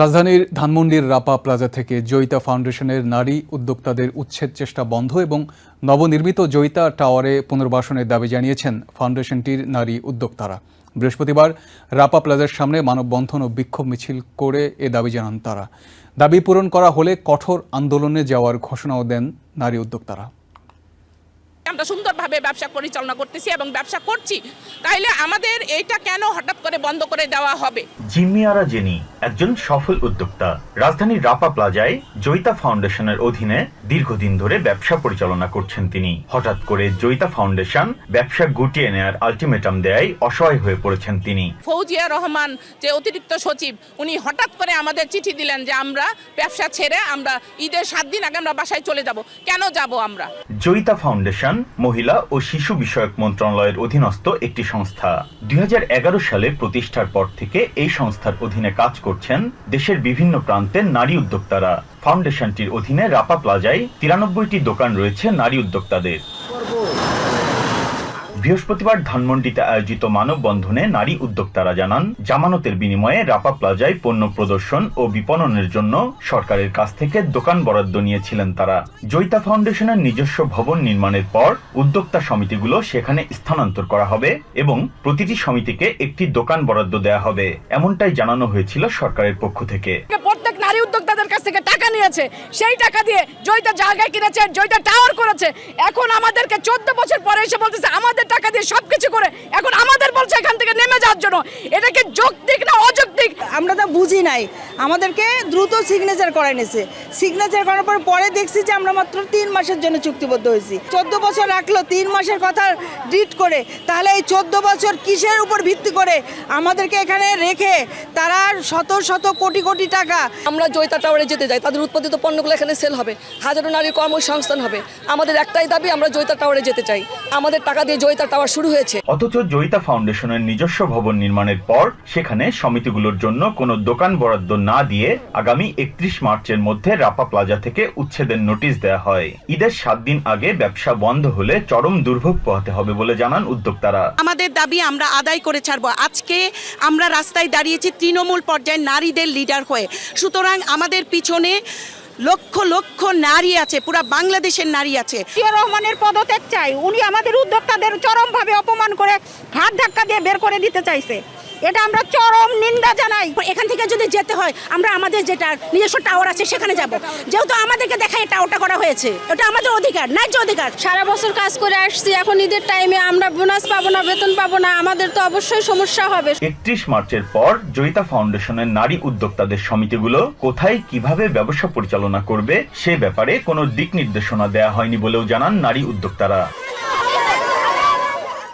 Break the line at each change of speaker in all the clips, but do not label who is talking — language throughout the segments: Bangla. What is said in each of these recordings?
রাজধানীর ধানমন্ডির রাপা প্লাজা থেকে জয়িতা ফাউন্ডেশনের নারী উদ্যোক্তাদের উচ্ছেদ চেষ্টা বন্ধ এবং নবনির্মিত জয়িতা টাওয়ারে পুনর্বাসনের দাবি জানিয়েছেন ফাউন্ডেশনটির নারী উদ্যোক্তারা। বৃহস্পতিবার রাপা প্লাজার সামনে মানববন্ধন ও বিক্ষোভ মিছিল করে এ দাবি জানান তারা। দাবি পূরণ করা হলে কঠোর আন্দোলনে যাওয়ার ঘোষণাও দেন নারী উদ্যোক্তারা।
আমরা সুন্দরভাবে ব্যবসা পরিচালনা করতেছি এবং ব্যবসা করছি তাইলে আমাদের এইটা কেন হঠাৎ করে বন্ধ করে দেওয়া হবে?
জিম্মিয়ারা জেনি একজন সফল উদ্যোক্তা রাজধানীর রাপা প্লাজায় জয়িতা ফাউন্ডেশনের অধীনে দীর্ঘদিন ধরে ব্যবসা পরিচালনা করছেন তিনি। হঠাৎ করে জয়িতা ফাউন্ডেশন ব্যবসা গুটিয়ে নেয়ার আলটিমেটাম দেয় অসহায় হয়ে পড়েছেন তিনি।
ফৌজিয়া রহমান যে অতিরিক্ত সচিব উনি হঠাৎ করে আমাদের চিঠি দিলেন যে আমরা ব্যবসা ছেড়ে আমরা ঈদের সাত দিন আগে আমরা বাসায় চলে যাব। কেন যাব আমরা?
জয়িতা ফাউন্ডেশন মহিলা ও শিশু বিষয়ক মন্ত্রণালয়ের অধীনস্থ একটি সংস্থা। দুই হাজার এগারো সালে প্রতিষ্ঠার পর থেকে এই সংস্থার অধীনে কাজ করছেন দেশের বিভিন্ন প্রান্তের নারী উদ্যোক্তারা। ফাউন্ডেশনটির অধীনে রাপা প্লাজায় তিরানব্বইটি দোকান রয়েছে নারী উদ্যোক্তাদের। বৃহস্পতিবার ধানমন্ডিতে আয়োজিত মানববন্ধনে নারী উদ্যোক্তারা জানান, জামানতের বিনিময়ে রাপা প্লাজায় পণ্য প্রদর্শন ও বিপণনের জন্য সরকারের কাছ থেকে দোকান বরাদ্দ নিয়েছিলেন তারা। জয়িতা ফাউন্ডেশনের নিজস্ব ভবন নির্মাণের পর উদ্যোক্তা সমিতিগুলো সেখানে স্থানান্তর করা হবে এবং প্রতিটি সমিতিকে একটি দোকান বরাদ্দ দেওয়া হবে, এমনটাই জানানো হয়েছিল সরকারের পক্ষ থেকে।
উদ্যোক্তাদের কাছ থেকে টাকা নিয়েছে, সেই টাকা দিয়ে জয়িতা জায়গায় কিনেছে, জয়িতা টাওয়ার করেছে। এখন আমাদেরকে চোদ্দ বছর পরে এসে বলতেছে, আমাদের টাকা দিয়ে সব কিছু করে, এখন আমাদের বলছে এখান থেকে নেমে যাওয়ার জন্য। এটাকে যৌক্তিক না অযৌক্তিক?
আমরা তো বুঝি নাই। আমাদেরকে দ্রুত সিগনেচার করাই নিছে সিগনেচার করার পর পরে দেখছি যে আমরা মাত্র তিন মাসের জন্য চুক্তিবদ্ধ হয়েছি। চোদ্দ বছর রাখল তিন মাসের কথা ডিট করে। তাহলে এই চোদ্দ বছর কিসের উপর ভিত্তি করে আমাদেরকে এখানে রেখে তারা শত শত কোটি কোটি টাকা
আমরা জয়তা টাওয়ারে যেতে যাই তাদের উৎপাদিত পণ্যগুলো এখানে সেল হবে। হাজারো নারীর কর্মসংস্থান হবে। আমাদের একটাই দাবি আমরা জয়তা টাওয়ারে যেতে চাই। আমাদের টাকা দিয়ে জয়তা টাওয়ার শুরু হয়েছে।
অথচ জয়িতা ফাউন্ডেশনের নিজস্ব ভবন নির্মাণের পর সেখানে সমিতিগুলোর জন্য কোনো দোকান বরাদ্দ না দিয়ে আগামী একত্রিশ মার্চের মধ্যে রাপা প্লাজা থেকে উচ্ছেদের নোটিশ দেওয়া হয়। ঈদের সাত দিন আগে ব্যবসা বন্ধ হলে চরম দুর্ভোগ পোহাতে হবে বলে জানান উদ্যোক্তারা।
আমাদের দাবি আমরা আদায় করে ছাড়বো। আজকে আমরা রাস্তায় দাঁড়িয়েছি তৃণমূল পর্যায়ে নারীদের লিডার হয়ে। সুতরাং আমাদের পিছনে লক্ষ লক্ষ নারী আছে পুরা বাংলাদেশের নারী আছে।
রহমানের পদত্যাগ চাই। উনি আমাদের উদ্যোক্তাদের চরমভাবে অপমান করে ঘাট ধাক্কা দিয়ে বের করে দিতে চাইছে। এটা আমরা চরম নিন্দা জানাই।
এখান থেকে যদি যেতে হয় আমরা আমাদের যেটা নিজস্ব টাওয়ার আছে সেখানে যাব। যেহেতু আমাদেরকে দেখায় টাওয়ারটা করা হয়েছে এটা আমাদের অধিকার ন্যায্য অধিকার।
সারা বছর কাজ করে আসছি এখন ঈদের টাইমে আমরা বোনাস পাবো না বেতন পাবো না আমাদের তো অবশ্যই সমস্যা হবে।
একত্রিশ মার্চের পর জয়িতা ফাউন্ডেশনের নারী উদ্যোক্তাদের সমিতিগুলো কোথায় কীভাবে ব্যবসা পরিচালনা করবে সে ব্যাপারে কোনো দিক নির্দেশনা দেওয়া হয়নি বলেও জানান নারী উদ্যোক্তারা।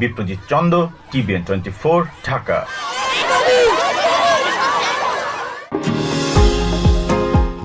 Biprajit Chanda TVN twenty four Dhaka.